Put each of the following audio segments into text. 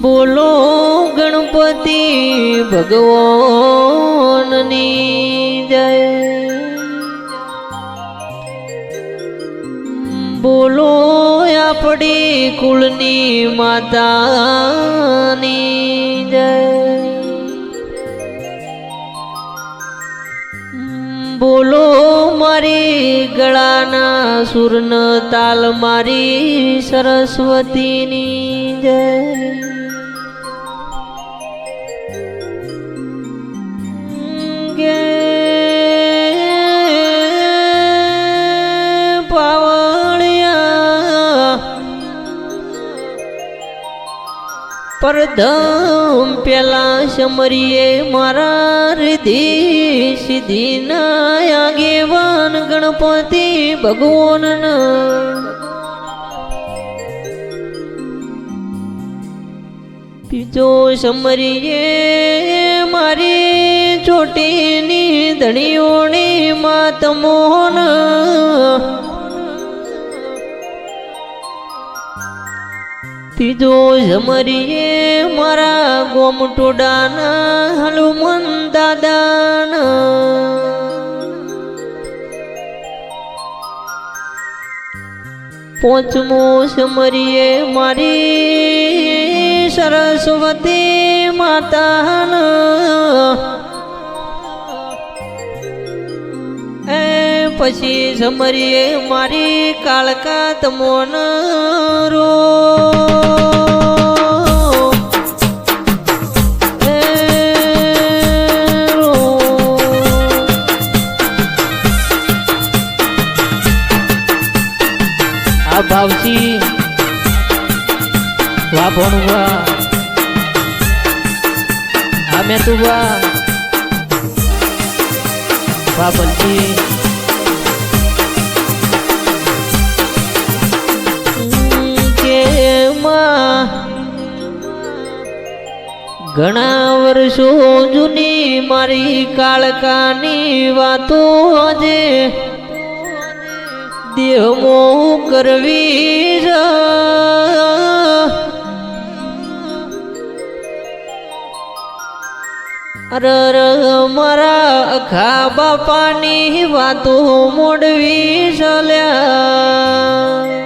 બોલો ગણપતિ ભગવાનની જય. બોલો આપણી કુળની માતાની જય. બોલો મારી ગળાના સુરન તાલ મારી સરસ્વતીની જય. ગે પરધમ પેલા સમરીએ મારા રીધિ સિદ્ધિ આગેવાન ગણપતિ ભગવાન બીજો સમરીએ મારી ચોટીની ધણીઓની માત મોહન ત્રીજો જમરીએ મારા ગોમટોડાના હનુમન દાદાના. પોચમો સમરીએ મારી સરસ્વતી માતાના. પછી સમરીએ મારી કાળકા તમોન રો. આ ભાવજી વા ભણું વાહ આ મેં તું વા વાહ બલજી ઘણા વર્ષો જૂની મારી કાળકાની વાતો આજે દેહમો કરવી છે. અર અર, મારા અખા બાપાની વાતો મોડવી ચાલ્યા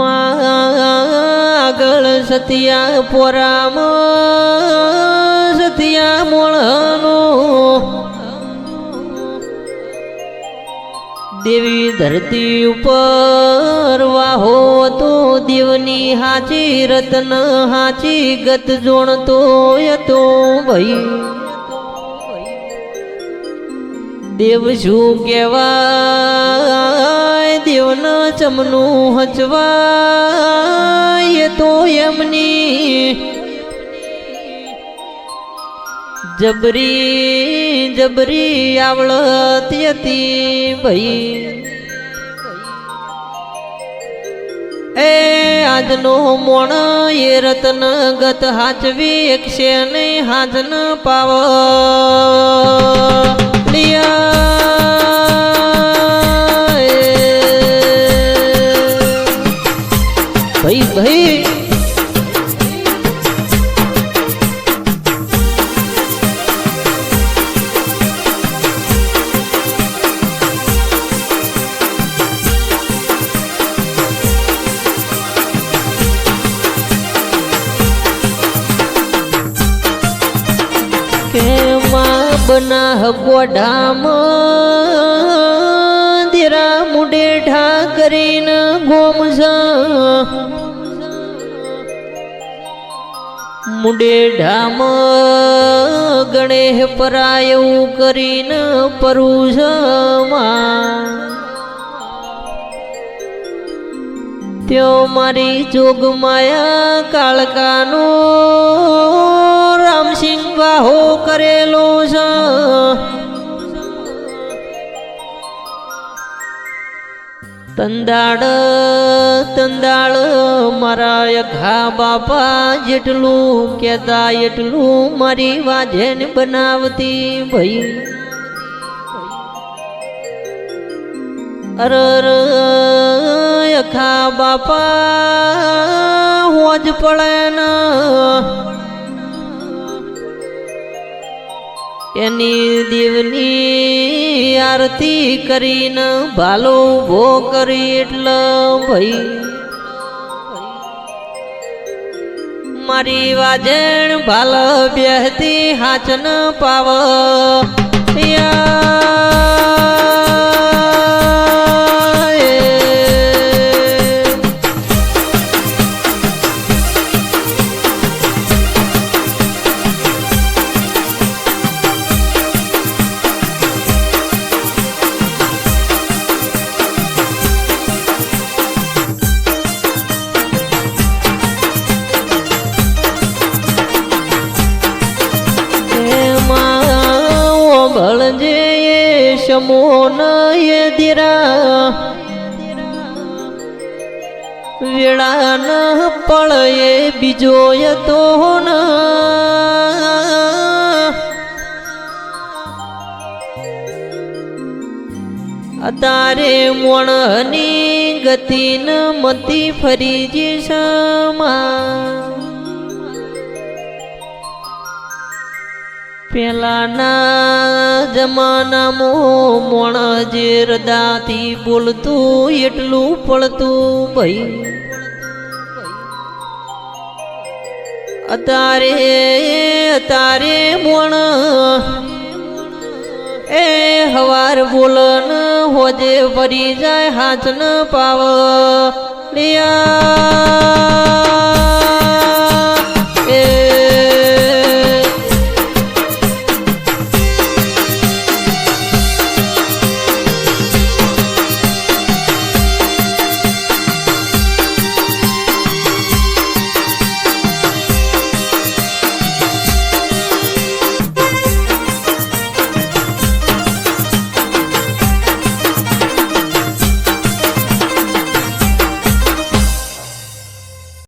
આગળ સતિયા પોરામ, સતિયા મોળનો. દેવી ધરતી ઉપર વાહો તો દેવની હાચી રતન, હાચી ગત જોણતો હતો ભાઈ. દેવ શું કહેવાય દેવના ચમનું હચવાય તો એમની જબરી જબરી આવડતી હતી ભાઈ. એ આજનો મોણ એ રતન ગત હાચવી એકશે ને હાજન પાવ. ભાઈ માં બના ગોઢામ દેરા મુડે ઢા કરીને ગોમઝા મુડે ઢામ ગણેશ પરાયું કરીને પરુષમાં ત્યો મારી જોગ માયા કાળકાનો રામસિંહ વાહો કરેલો છે તંદાળ તંદાળ મારા ઘા બાપા જેટલું કહેતા એટલું મારી વાજેન બનાવતી ભાઈ. અરર અખા બાપા હોજ પડે ને એની દેવની આરતી કરીને ભાલો ઊભો કરી એટલે ભાઈ. મારી વાજણ ભાલ બેહતી હાચન પાવ. એ શમોન એ દીરા. વેળા ન પળ એ બીજો એ તો ન અતારે મોણની ગતિ ન મતી ફરી જીશમાં પેલાના જમાનામાં મોણ જે બોલતું એટલું પડતું ભાઈ. અતારે અતારે મોણ, એ હવાર બોલન હોજે ફરી જાય હાથ ન પાવ લિયા